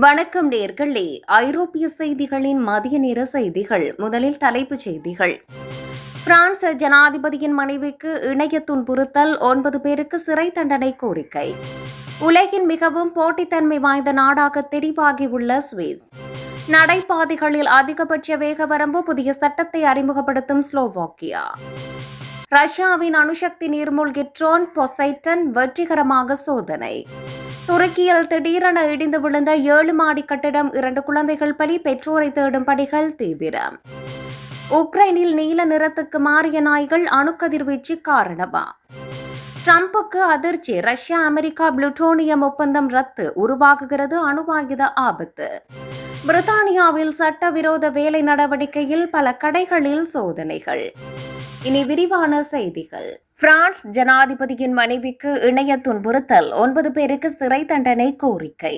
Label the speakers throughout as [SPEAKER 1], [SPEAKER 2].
[SPEAKER 1] வணக்கம் நேர்களே. ஐரோப்பிய செய்திகளின் மதிய நேர செய்திகள். முதலில் தலைப்புச் செய்திகள். பிரான்ஸ் ஜனாதிபதியின் மனைவிக்கு இணைய துன்புறுத்தல் ஒன்பது பேருக்கு சிறை தண்டனை கோரிக்கை. உலகின் மிகவும் போட்டித்தன்மை வாய்ந்த நாடாக தெரிவாகியுள்ள சுவிஸ். நடைபாதைகளில் அதிகபட்ச வேக வரம்பு புதிய சட்டத்தை அறிமுகப்படுத்தும் ஸ்லோவாக்கியா. ரஷ்யாவின் அணுசக்தி நீர்மூழ்கி ட்ரோன் பொசைட்டன் வெற்றிகரமாக சோதனை. துருக்கியில் திடீரென இடிந்து விழுந்த ஏழு மாடி கட்டிடம் இரண்டு குழந்தைகள் பலி பெற்றோரை தேடும் பணிகள் தீவிரம் உக்ரைனில் நீல நிறத்துக்கு மாறிய நாய்கள் அணுக்கதிர்வீச்சு காரணமா? ட்ரம்புக்கு அதிர்ச்சி ரஷ்யா அமெரிக்கா புளுட்டோனியம் ஒப்பந்தம் ரத்து உருவாகுகிறது அணுவாயுத ஆபத்து. பிரித்தானியாவில் சட்டவிரோத வேலை நடவடிக்கையில் பல கடைகளில் சோதனைகள். இனி விரிவான செய்திகள். பிரான்ஸ் ஜனாதிபதியின் மனைவிக்கு இணைய துன்புறுத்தல். ஒன்பது பேருக்கு சிறை தண்டனை கோரிக்கை.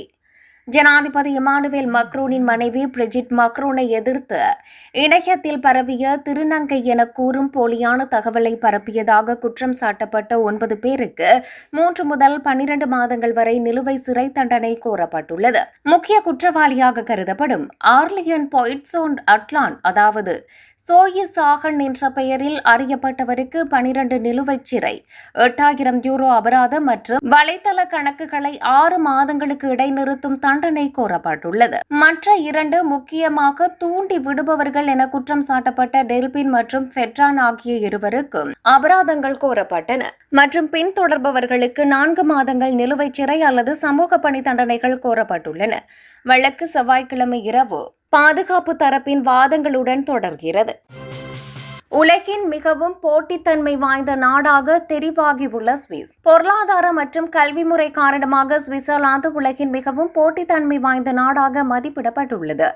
[SPEAKER 1] ஜனாதிபதி இமானுவேல் மக்ரோனின் மனைவி பிரிஜிட் மக்ரோனை எதிர்த்து இணையத்தில் பரவிய திருநங்கை என கூறும் போலியான தகவலை பரப்பியதாக குற்றம் சாட்டப்பட்ட ஒன்பது பேருக்கு மூன்று முதல் பனிரண்டு மாதங்கள் வரை நிலுவை சிறை தண்டனை கோரப்பட்டுள்ளது. முக்கிய குற்றவாளியாக கருதப்படும் ஆர்லியன் பொய்ட்சோன் அட்லான் அதாவது சோயிஸ் ஆகன் என்ற பெயரில் அறியப்பட்டவருக்கு பனிரண்டு நிலுவைச் சிறை எட்டாயிரம் யூரோ அபராதம் மற்றும் வலைத்தள கணக்குகளை ஆறு மாதங்களுக்கு இடைநிறுத்தும் தண்டனை கோரப்பட்டுள்ளது. மற்ற இரண்டு முக்கியமாக தூண்டி விடுபவர்கள் என குற்றம் சாட்டப்பட்ட டெல்பின் மற்றும் ஃபெட்ரான் ஆகிய இருவருக்கும் அபராதங்கள் கோரப்பட்டன. மற்றும் பின்தொடர்பவர்களுக்கு நான்கு மாதங்கள் நிலுவைச் சிறை அல்லது சமூக பணி தண்டனைகள் கோரப்பட்டுள்ளன. வழக்கு செவ்வாய்க்கிழமை இரவு. பாதுகாப்பு தரப்பின் வாதங்களுடன் தொடர்கிறது. உலகின் மிகவும் போட்டித்தன்மை வாய்ந்த நாடாக தெரிவாகியுள்ள சுவிஸ். பொருளாதார மற்றும் கல்வி முறை காரணமாக சுவிட்சர்லாந்து உலகின் மிகவும் போட்டித்தன்மை வாய்ந்த நாடாக மதிப்பிடப்பட்டுள்ளது.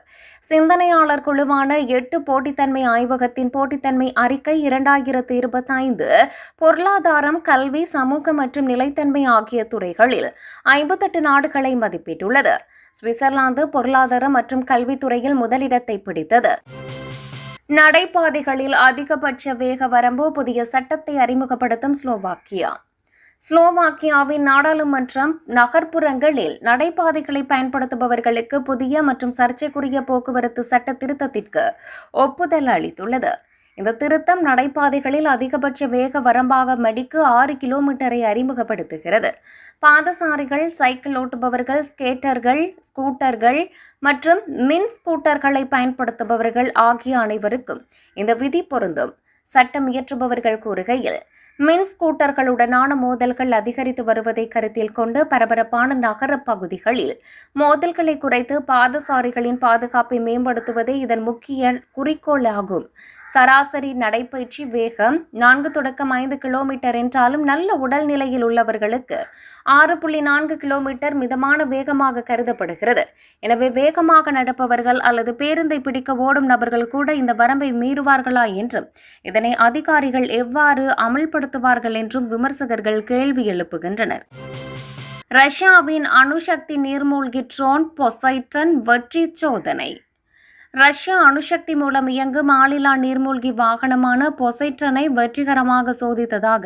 [SPEAKER 1] சிந்தனையாளர் குழுவான எட்டு போட்டித்தன்மை ஆய்வகத்தின் போட்டித்தன்மை அறிக்கை இரண்டாயிரத்து இருபத்தைந்து பொருளாதாரம் கல்வி சமூக மற்றும் நிலைத்தன்மை ஆகிய துறைகளில் ஐம்பத்தெட்டு நாடுகளை மதிப்பிட்டுள்ளது. சுவிட்சர்லாந்து பொருளாதார மற்றும் கல்வித்துறையில் முதலிடத்தை பிடித்தது. நடைபாதைகளில் அதிகபட்ச வேக வரம்பு புதிய சட்டத்தை அறிமுகப்படுத்தும் ஸ்லோவாக்கியா. ஸ்லோவாக்கியாவின் நாடாளுமன்றம் நகர்ப்புறங்களில் நடைபாதைகளை பயன்படுத்துபவர்களுக்கு புதிய மற்றும் சர்ச்சைக்குரிய போக்குவரத்து சட்ட திருத்தத்திற்கு ஒப்புதல் அளித்துள்ளது. இந்த திருத்தம் நடைபாதைகளில் அதிகபட்ச வேக வரம்பாக மடிக்கு ஆறு கிலோமீட்டரை அறிமுகப்படுத்துகிறது. பாதசாரிகள் சைக்கிள் ஓட்டுபவர்கள் ஸ்கேட்டர்கள் ஸ்கூட்டர்கள் மற்றும் மின் ஸ்கூட்டர்களை பயன்படுத்துபவர்கள் ஆகிய அனைவருக்கும் இந்த விதி பொருந்தும். சட்டம் இயற்றுபவர்கள் கூறுகையில் மின் ஸ்கூட்டர்களுடனான மோதல்கள் அதிகரித்து வருவதை கருத்தில் கொண்டு பரபரப்பான நகர பகுதிகளில் மோதல்களை குறைத்து பாதசாரிகளின் பாதுகாப்பை மேம்படுத்துவதே இதன் முக்கிய குறிக்கோள் ஆகும் சராசரி நடைபயிற்சி வேகம் நான்கு தொடக்கம் ஐந்து கிலோமீட்டர் என்றாலும் நல்ல உடல்நிலையில் உள்ளவர்களுக்கு ஆறு புள்ளி நான்கு கிலோமீட்டர் மிதமான வேகமாக கருதப்படுகிறது. எனவே வேகமாக நடப்பவர்கள் அல்லது பேருந்தை பிடிக்க ஓடும் நபர்கள் கூட இந்த வரம்பை மீறுவார்களா என்றும் இதனை அதிகாரிகள் எவ்வாறு அமல்படுத்துவார்கள் என்றும் விமர்சகர்கள் கேள்வி எழுப்புகின்றனர். ரஷ்யாவின் அணுசக்தி நீர்மூழ்கி ட்ரோன் பொசைட்டன் வெற்றி சோதனை. ரஷ்யா அணுசக்தி மூலம் இயங்கும் ஆளில்லா நீர்மூழ்கி வாகனமான பொசைட்டனை வெற்றிகரமாக சோதித்ததாக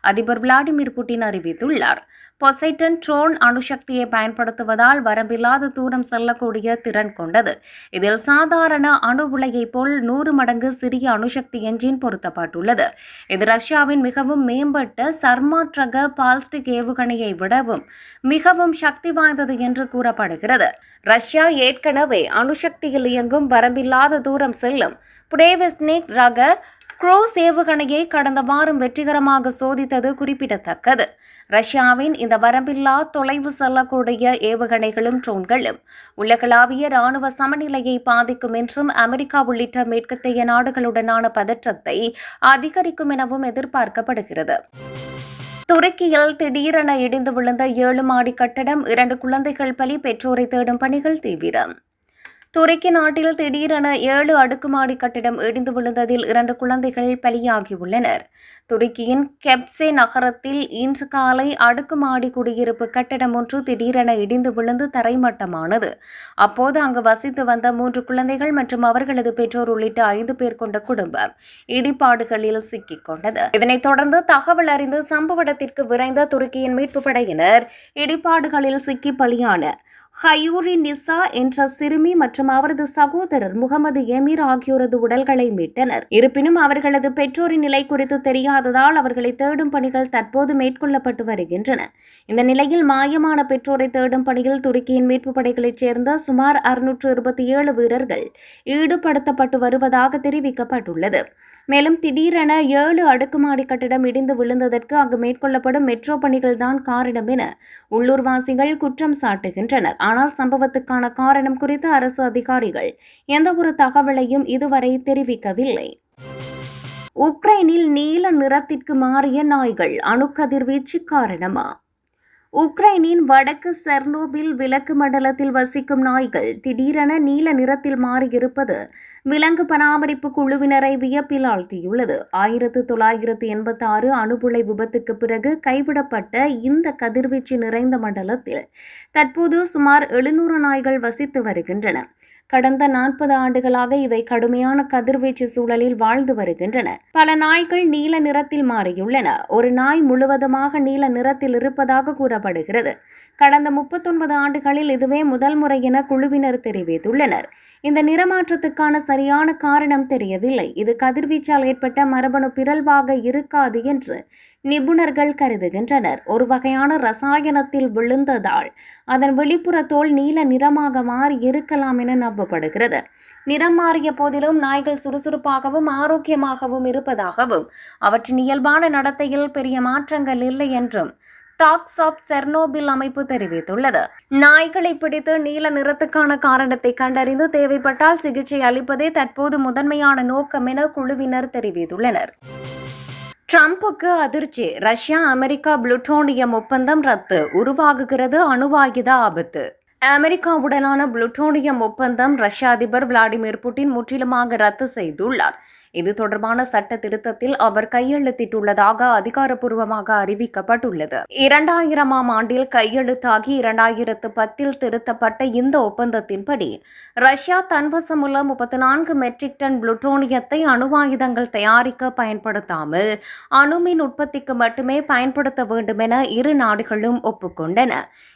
[SPEAKER 1] அதிபர் விளாடிமிர் புட்டின் அறிவித்துள்ளார். பொசைட்டன் ட்ரோன் அணுசக்தியை பயன்படுத்துவதால் வரம்பில்லாத தூரம் செல்லக்கூடிய திறன் கொண்டது. இதில் சாதாரண அணு உலையைப் போல் நூறு மடங்கு சிறிய அணுசக்தி என்ஜின் பொருத்தப்பட்டுள்ளது. இது ரஷ்யாவின் மிகவும் மேம்பட்ட சர்மாற்றக பால்ஸ்டிக் ஏவுகணையை விடவும் மிகவும் சக்தி வாய்ந்தது என்று கூறப்படுகிறது. ரஷ்யா ஏற்கனவே அணுசக்தியில் இயங்கும் வரம்பில்லாத தூரம் செல்லும் புடேவெஸ்னிக் ரக குரோஸ் ஏவுகணையை கடந்த வாரம் வெற்றிகரமாக சோதித்தது குறிப்பிடத்தக்கது. ரஷ்யாவின் இந்த வரம்பில்லா தொலைவு செல்லக்கூடிய ஏவுகணைகளும் ட்ரோன்களும் உலகளாவிய ராணுவ சமநிலையை பாதிக்கும் என்றும் அமெரிக்கா உள்ளிட்ட மேற்கத்தைய நாடுகளுடனான பதற்றத்தை அதிகரிக்கும் எனவும் எதிர்பார்க்கப்படுகிறது. துருக்கியில் திடீரென இடிந்து விழுந்த ஏழு மாடி கட்டடம் இரண்டு குழந்தைகள் பலி பெற்றோரை தேடும் பணிகள் தீவிரம். துருக்கி நாட்டில் திடீரென ஏழு அடுக்குமாடி கட்டிடம் இடிந்து விழுந்ததில் இரண்டு குழந்தைகள் பலியாகியுள்ளனர். துருக்கியின் கெப்சே நகரத்தில் இன்று காலை அடுக்குமாடி குடியிருப்பு கட்டிடம் ஒன்று திடீரென இடிந்து விழுந்து தரைமட்டமானது. அப்போது அங்கு வசித்து வந்த மூன்று குழந்தைகள் மற்றும் அவர்களது பெற்றோர் உள்ளிட்ட ஐந்து பேர் கொண்ட குடும்பம் இடிபாடுகளில் சிக்கிக் கொண்டது. இதனைத் தொடர்ந்து தகவல் அறிந்து சம்பவ இடத்திற்கு விரைந்த துருக்கியின் மீட்பு படையினர் இடிபாடுகளில் சிக்கி பலியான ஹயூரி நிசா என்ற சிறுமி மற்றும் அவரது சகோதரர் முகமது எமீர் ஆகியோரது உடல்களை மீட்டனர். இருப்பினும் அவர்களது பெற்றோரின் நிலை குறித்து தெரியாததால் அவர்களை தேடும் பணிகள் தற்போது மேற்கொள்ளப்பட்டு வருகின்றன. இந்த நிலையில் மாயமான பெற்றோரை தேடும் பணியில் துருக்கியின் மீட்பு படைகளைச் சேர்ந்த சுமார் அறுநூற்று இருபத்தி ஏழு வீரர்கள் ஈடுபடுத்தப்பட்டு வருவதாக தெரிவிக்கப்பட்டுள்ளது. மேலும் திடீரென ஏழு அடுக்குமாடி கட்டிடம் இடிந்து விழுந்ததற்கு அங்கு மேற்கொள்ளப்படும் மெட்ரோ பணிகள்தான் காரணம் என உள்ளூர்வாசிகள் குற்றம் சாட்டுகின்றனர். ஆனால் சம்பவத்துக்கான காரணம் குறித்து அரசு அதிகாரிகள் எந்தவொரு தகவலையும் இதுவரை தெரிவிக்கவில்லை. உக்ரைனில் நீல நிறத்திற்கு மாறிய நாய்கள் அணுக்கதிர்வீச்சு காரணமா? உக்ரைனின் வடக்கு செர்னோபில் விலக்கு மண்டலத்தில் வசிக்கும் நாய்கள் திடீரென நீல நிறத்தில் மாறியிருப்பது விலங்கு பராமரிப்பு குழுவினரை வியப்பில் ஆழ்த்தியுள்ளது. ஆயிரத்து தொள்ளாயிரத்து எண்பத்தி ஆறு அணுபுலை விபத்துக்கு பிறகு கைவிடப்பட்ட இந்த கதிர்வீச்சு நிறைந்த மண்டலத்தில் தற்போது சுமார் எழுநூறு நாய்கள் வசித்து வருகின்றன. கடந்த நாற்பது ஆண்டுகளாக இவை கடுமையான கதிர்வீச்சு சூழலில் வாழ்ந்து வருகின்றன. பல நாய்கள் நீல நிறத்தில் மாறியுள்ளன. ஒரு நாய் முழுவதுமாக நீல நிறத்தில் இருப்பதாக கூறப்படுகிறது. கடந்த முப்பத்தொன்பது ஆண்டுகளில் இதுவே முதல் முறை என குழுவினர் தெரிவித்துள்ளனர். இந்த நிறமாற்றத்துக்கான சரியான காரணம் தெரியவில்லை. இது கதிர்வீச்சால் ஏற்பட்ட மரபணு பிறழ்வாக இருக்காது என்று நிபுணர்கள் கருதுகின்றனர். ஒரு வகையான ரசாயனத்தில் விழுந்ததால் அதன் வெளிப்புற தோல் நீல நிறமாக மாறி இருக்கலாம் என நம்பப்படுகிறது நிறம் மாறிய போதிலும் நாய்கள் சுறுசுறுப்பாகவும் ஆரோக்கியமாகவும் இருப்பதாகவும் அவற்றின் இயல்பான நடத்தையில் பெரிய மாற்றங்கள் இல்லை என்றும் டாக்ஸ் ஆப் செர்னோபில் அமைப்பு தெரிவித்துள்ளது. நாய்களை பிடித்து நீல நிறத்துக்கான காரணத்தை கண்டறிந்து தேவைப்பட்டால் சிகிச்சை அளிப்பதே தற்போது முதன்மையான நோக்கம் என குழுவினர் தெரிவித்துள்ளனர். ட்ரம்புக்கு அதிர்ச்சி. ரஷ்யா அமெரிக்கா புளுட்டோனியம் ஒப்பந்தம் ரத்து. உருவாகுகிறது அணுவாயுத ஆபத்து. அமெரிக்காவுடனான புளுட்டோனியம் ஒப்பந்தம் ரஷ்ய அதிபர் விளாடிமிர் புட்டின் முற்றிலுமாக ரத்து செய்துள்ளார். இது தொடர்பான சட்ட திருத்தத்தில் அவர் கையெழுத்திட்டுள்ளதாக அதிகாரப்பூர்வமாக அறிவிக்கப்பட்டுள்ளது. இரண்டாயிரமாம் ஆண்டில் கையெழுத்தாகி இரண்டாயிரத்து பத்தில் திருத்தப்பட்ட இந்த ஒப்பந்தத்தின்படி ரஷ்யா தன்வசமுள்ள முப்பத்தி நான்கு மெட்ரிக் டன் புளுட்டோனியத்தை அணுவாயுதங்கள் தயாரிக்க பயன்படுத்தாமல் அணுமின் உற்பத்திக்கு மட்டுமே பயன்படுத்த வேண்டும் என இரு நாடுகளும் ஒப்புக்கொண்டன.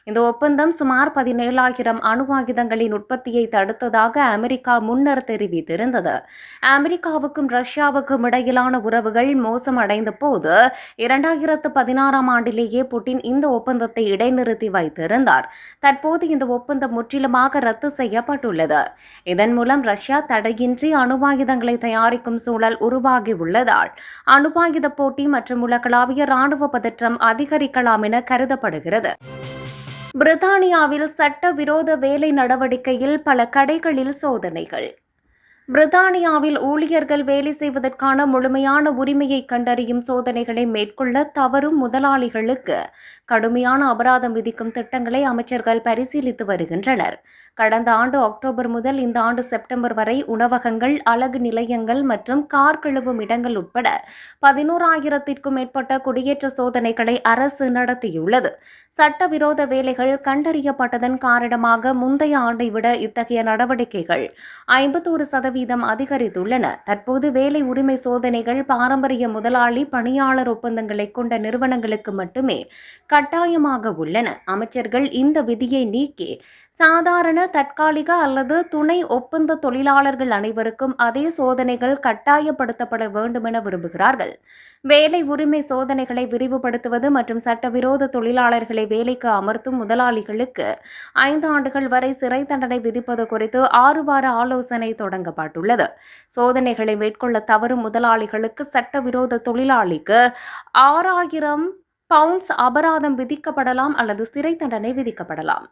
[SPEAKER 1] இந்த ஒப்பந்தம் சுமார் பதினேழாயிரம் அணுவாயுதங்களின் உற்பத்தியை தடுத்ததாக அமெரிக்கா முன்னர் தெரிவித்திருந்தது. அமெரிக்காவுக்கு இந்தியாவுக்கும் ரஷ்யாவுக்கும் இடையிலான உறவுகள் மோசமடைந்த போது இரண்டாயிரத்து பதினாறாம் ஆண்டிலேயே புட்டின் இந்த ஒப்பந்தத்தை இடைநிறுத்தி வைத்திருந்தார். தற்போது இந்த ஒப்பந்தம் முற்றிலுமாக ரத்து செய்யப்பட்டுள்ளது. இதன் மூலம் ரஷ்யா தடையின்றி அணுவாயுதங்களை தயாரிக்கும் சூழல் உருவாகியுள்ளதால் அணுவாயுத போட்டி மற்றும் உலகளாவிய ராணுவ பதற்றம் அதிகரிக்கலாம் என கருதப்படுகிறது. பிரித்தானியாவில் சட்டவிரோத வேலை நடவடிக்கையில் பல கடைகளில் சோதனைகள். பிரித்தானியாவில் ஊழியர்கள் வேலை செய்வதற்கான முழுமையான உரிமையை கண்டறியும் சோதனைகளை மேற்கொள்ள தவறும் முதலாளிகளுக்கு கடுமையான அபராதம் விதிக்கும் திட்டங்களை அமைச்சர்கள் பரிசீலித்து வருகின்றனர். கடந்த ஆண்டு அக்டோபர் முதல் இந்த ஆண்டு செப்டம்பர் வரை உணவகங்கள் அழகு நிலையங்கள் மற்றும் கார் கழுவும் இடங்கள் உட்பட பதினோராயிரத்திற்கும் மேற்பட்ட குடியேற்ற சோதனைகளை அரசு நடத்தியுள்ளது. சட்டவிரோத வேலைகள் கண்டறியப்பட்டதன் காரணமாக முந்தைய ஆண்டை விட இத்தகைய நடவடிக்கைகள் ஐம்பத்தோரு சதவீதம் அதிகரித்துள்ளன. தற்போது வேலை உரிமை சோதனைகள் பாரம்பரிய முதலாளி பணியாளர் ஒப்பந்தங்களை கொண்ட நிறுவனங்களுக்கு மட்டுமே கட்டாயமாக உள்ளன. அமைச்சர்கள் இந்த விதியை நீக்கி சாதாரண தற்காலிக அல்லது துணை ஒப்பந்த தொழிலாளர்கள் அனைவருக்கும் அதே சோதனைகள் கட்டாயப்படுத்தப்பட வேண்டுமென விரும்புகிறார்கள். வேலை உரிமை சோதனைகளை விரிவுபடுத்துவது மற்றும் சட்டவிரோத தொழிலாளர்களை வேலைக்கு அமர்த்தும் முதலாளிகளுக்கு ஐந்து ஆண்டுகள் வரை சிறை தண்டனை விதிப்பது குறித்து ஆறு வார ஆலோசனை தொடங்கப்பட்டுள்ளது. சோதனைகளை மேற்கொள்ள தவறும் முதலாளிகளுக்கு சட்டவிரோத தொழிலாளிக்கு ஆறாயிரம் பவுண்ட்ஸ் அபராதம் விதிக்கப்படலாம் அல்லது சிறை தண்டனை விதிக்கப்படலாம்.